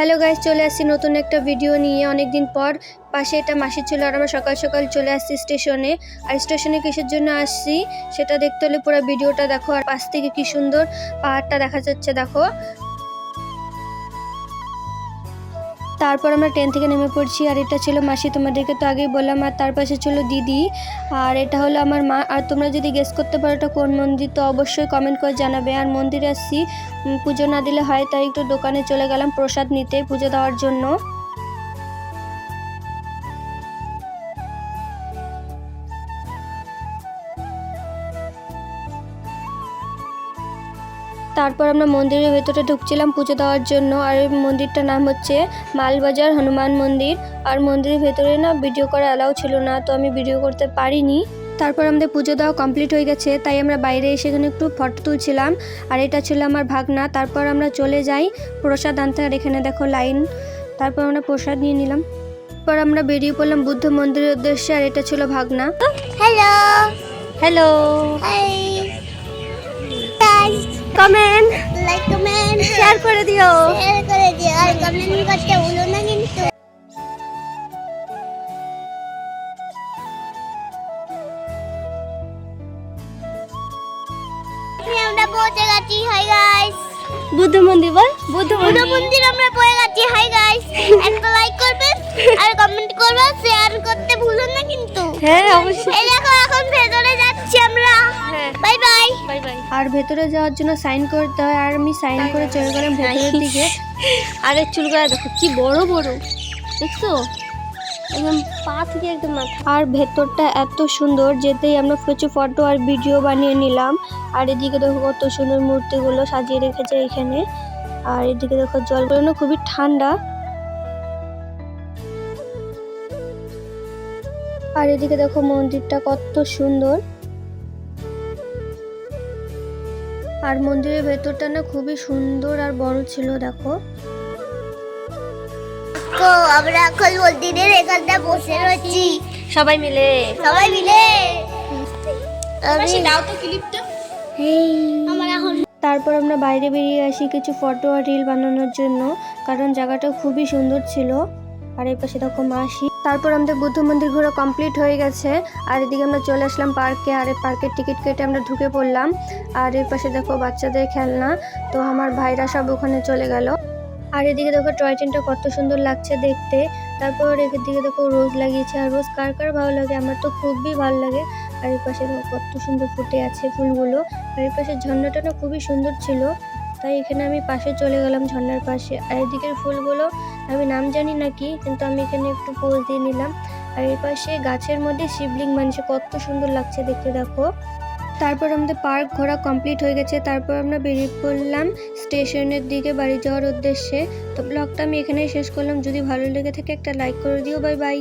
Hello guys চলে আসছি নতুন একটা ভিডিও নিয়ে। অনেক দিন পর পাশে এটা মাসি ছিল আর আমরা সকাল সকাল চলে আসছি স্টেশনে। আর স্টেশনে কিসের জন্য আসছি, সেটা দেখতে হলে পুরো ভিডিওটা দেখো আর পাশ থেকে কি সুন্দর পাহাড়টা দেখা যাচ্ছে, দেখো। তারপর আমরা ট্রেন থেকে নেমে পড়ছি, আর এটা ছিল মাসি তোমাদেরকে তো আগেই বললাম, আর তার পাশে ছিল দিদি। আর এটা হলো আমার মা, আর তোমরা যদি গেস করতে পারো এটা কোন মন্দির, তো অবশ্যই কমেন্ট করে জানাবে। আর মন্দিরে আসছি পুজো না দিলে হয়, তাই একটু দোকানে চলে গেলাম প্রসাদ নিতে পুজো দেওয়ার জন্য। তারপর আমরা মন্দিরের ভেতরে ঢুকছিলাম পুজো দেওয়ার জন্য। আর এই মন্দিরটার নাম হচ্ছে মালবাজার হনুমান মন্দির। আর মন্দিরের ভেতরে না ভিডিও করা অ্যালাউ ছিল না তো আমি ভিডিও করতে পারিনি। তারপর আমাদের পুজো দেওয়া কমপ্লিট হয়ে গেছে তাই আমরা বাইরে এসে এখানে একটু ফটো তুলছিলাম। আর এটা ছিল আমার ভাগনা। তারপর আমরা চলে যাই প্রসাদ আনতে। আর এখানে দেখো লাইন তারপর আমরা প্রসাদ নিয়ে নিলাম। তারপর আমরা বেরিয়ে পড়লাম বুদ্ধ মন্দিরের উদ্দেশ্যে। আর এটা ছিল ভাগনা। Hello hello comment like comment share করে দিও. শেয়ার করে দিও আর কমেন্ট করতে ভুলো না কিন্তু। আমরা পৌঁছে গেছি হাই গাইস বুদ্ধ মন্দির বল বুদ্ধ বুদ্ধ মন্দির আমরা পৌঁছে গেছি হাই গাইস একটা লাইক করবেন আর কমেন্ট করবেন শেয়ার করতে ভুলো না কিন্তু। হ্যাঁ অবশ্যই। আর ভেতরে যাওয়ার জন্য সাইন করতে হয়। আর আমি সাইন করে চলে গেলাম ভেতরের দিকে। আর চুলগুলো দেখো কি বড় বড়। দেখছ? একদম পা থেকে একদম মাথা। আর ভেতরটা এত সুন্দর যেতেই আমরা প্রচুর ফটো আর ভিডিও বানিয়ে নিলাম। আর এদিকে দেখো কত সুন্দর মূর্তিগুলো সাজিয়ে রেখেছে এখানে। আর এদিকে দেখো জলগুলো না খুবই ঠান্ডা। আর এদিকে দেখো মন্দিরটা কত সুন্দর। আর মন্দিরের ভেতরটা না খুবই সুন্দর আর বড় ছিল দেখো। তো আমরা এখন মন্দিরের এখানটা বসে রয়েছি। সবাই মিলে। সবাই মিলে। তারপর আমরা বাইরে বেরিয়ে আসি কিছু ফটো আর রিল বানানোর জন্য কারণ জায়গাটা খুবই সুন্দর ছিল। আর এই পাশে দেখো মাসি। তারপর আমাদের বুদ্ধ মন্দির ঘোরা কমপ্লিট হয়ে গেছে। আর এদিকে আমরা চলে আসলাম পার্কে, আর এই পার্কের টিকিট কেটে আমরা ঢুকে পড়লাম। আর এর পাশে দেখো বাচ্চাদের খেলনা, তো আমার ভাইরা সব ওখানে চলে গেল। আর এদিকে দেখো টয় ট্রেনটা কত সুন্দর লাগছে দেখতে। তারপর এদিকে দেখো রোজ লাগিয়েছে। আর রোজ কার কার ভালো লাগে? আমার তো খুবই ভালো লাগে। আর এর পাশে কত সুন্দর ফুটে আছে ফুলগুলো। আর এই পাশে ঝর্ণাটা না খুবই সুন্দর ছিল। তাই এখানে আমি পাশে চলে গেলাম ঝর্ণার পাশে। আর এদিকের ফুলগুলো আমি নাম জানি না কি, কিন্তু আমি এখানে একটু পোজ দিয়ে নিলাম। আর এই পাশে গাছের মধ্যে শিবলিং মানুষে কত সুন্দর লাগছে দেখতে, দেখো। তারপর আমাদের পার্ক ঘোরা কমপ্লিট হয়ে গেছে। তারপর আমরা বেরিয়ে পড়লাম স্টেশনের দিকে বাড়ি যাওয়ার উদ্দেশ্যে। তো ব্লগটা আমি এখানেই শেষ করলাম। যদি ভালো লেগে থাকে একটা লাইক করে দিও। Bye bye.